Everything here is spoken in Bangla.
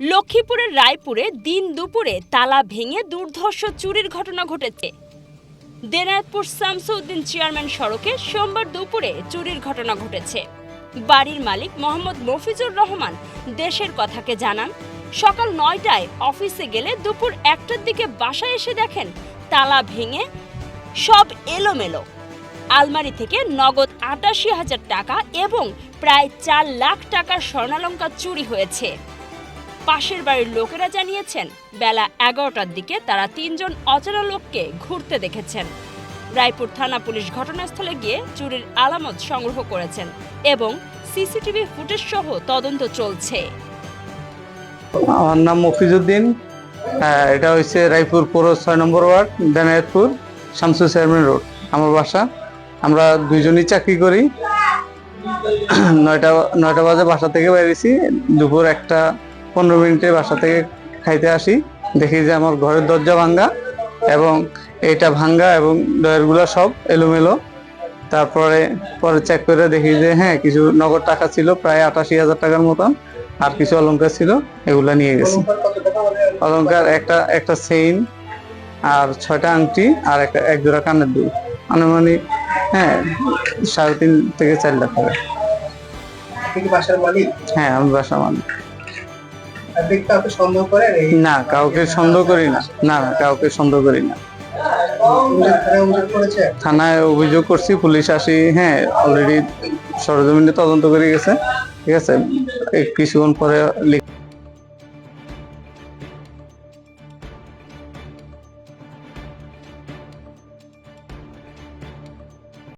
লক্ষ্মীপুরের রায়পুরে দিন দুপুরে তালা ভেঙে দুর্ধর্ষ চুরির ঘটনা ঘটেছে। দেনায়তপুর শামসুদ্দিন চেয়ারম্যান সড়কে সোমবার দুপুরে চুরির ঘটনা ঘটেছে। বাড়ির মালিক মোহাম্মদ মফিজুর রহমান দেশের কথাকে জানান, সকাল নয়টায় অফিসে গেলে দুপুর একটার দিকে বাসায় এসে দেখেন তালা ভেঙে সব এলোমেলো। আলমারি থেকে নগদ আটাশি হাজার টাকা এবং প্রায় চার লাখ টাকার স্বর্ণালঙ্কার চুরি হয়েছে। পাশের বাড়ির লোকেরা জানিয়েছেন বেলা এগারোটার দিকে তারা তিনজন অচেনা লোককে ঘুরতে দেখেছেন। রায়পুর থানা পুলিশ ঘটনাস্থলে গিয়ে চুরির আলামত সংগ্রহ করেছেন এবং সিসিটিভি ফুটেজ সহ তদন্ত চলছে। আমার নাম মফিজুদ্দিন। হ্যাঁ, এটা হচ্ছে রায়পুর পৌর ছয় নম্বর ward Denayatpur Shamsu chairman road আমার বাসা। আমরা দুইজনই চাকরি করি। নয়টা নয়টা বাজে বাসা থেকে বেরিয়েছি। দুপুর একটা পনেরো মিনিটে বাসা থেকে খাইতে আসি। দেখি যে আমার ঘরের দরজা ভাঙ্গা এবং এটা ভাঙ্গা এবং ডয়ারগুলো সব এলোমেলো। তারপরে পরে চেক করে দেখি যে হ্যাঁ কিছু নগদ টাকা ছিল প্রায় আটাশি হাজার টাকার মতন। আর কিছু অলংকার ছিল এগুলো নিয়ে গেছি। অলংকার একটা একটা চেইন আর ছয়টা আংটি আর একটা এক জোড়া কানের দুল। আনুমানিক হ্যাঁ সাড়ে তিন থেকে চার লাখ টাকা। হ্যাঁ আমি বাসা মালিক। আপনি কাউকে সন্দেহ করেন না কাউকে সন্দেহ করি না। না না কাউকে সন্দেহ করি না। থানায় অভিযোগ করেছে? পুলিশ আসি হ্যাঁ অলরেডি সরজমিনে তদন্ত করে গেছে ঠিক আছে? কিছুক্ষণ পরে